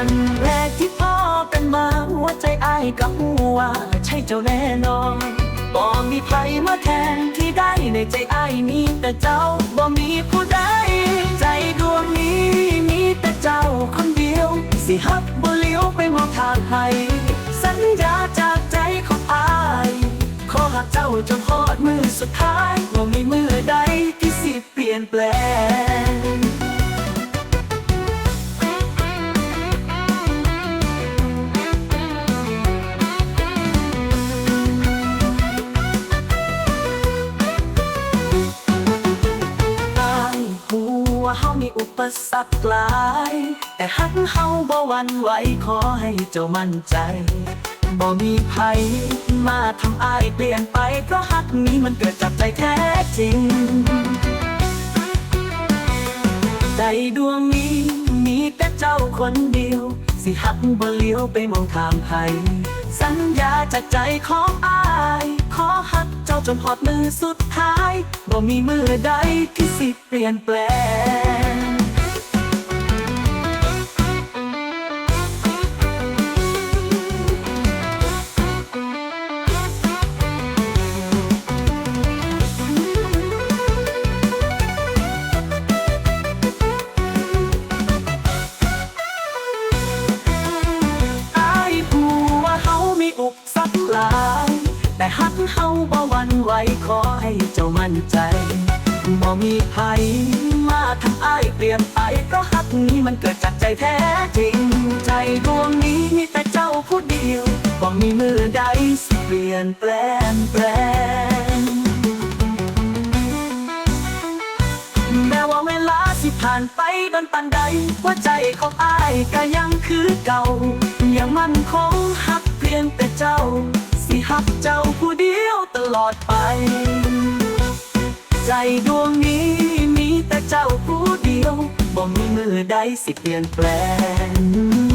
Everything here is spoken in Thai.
วันแรกที่พ่อเป็นมาหัวใจไอ้กับหัวใช่เจ้าแน่นอนบ่มีใครมาแทนที่ได้ในใจไอ้มีแต่เจ้าบ่มีผู้ใดใจดวงนี้มีแต่เจ้าคนเดียว สิฮักบ่เลี้ยวไปมองทางให้สัญญาจากใจของไอ้ขอหักเจ้าจนพอดมือสุดท้ายบ่มีมือใดที่สิเปลี่ยนแปลง วาเฮามีอุปสรรคหลาย แต่หักเฮาบ่หวั่นไหวขอให้เจ้ามั่นใจบ่มีใครมาทำอายเปลี่ยนไป เพราะหักนี้มันเกิดจากใจแท้จริง ใจดวงนี้มีแต่เจ้าคนเดียว สิหักบ่เลี้ยวไปมองทางใครสัญญาจากใจของอาย ขอหักเจ้าจนหอดมือสุดท้าย บ่มีมือใดที่สิเปลี่ยนแปลง เฮาบ่หวันไหวขอให้เจ้ามั่นใจบ่มีใครมาทำอายเปลี่ยนไปเพราะหักนี้มันเกิดจากใจแท้จริง ใจดวงนี้มีแต่เจ้าผู้เดียวบ่มีมือใดสิเปลี่ยนแปลงแปลงแม้ว่าเวลาสิผ่านไปดนปันใดหัวใจของอ้ายก็ยังคือเก่ายังมั่นคงหัก ลอดไป ใจดวงนี้มีแต่เจ้าผู้เดียว บ่มีมือใดสิเปลี่ยนแปลง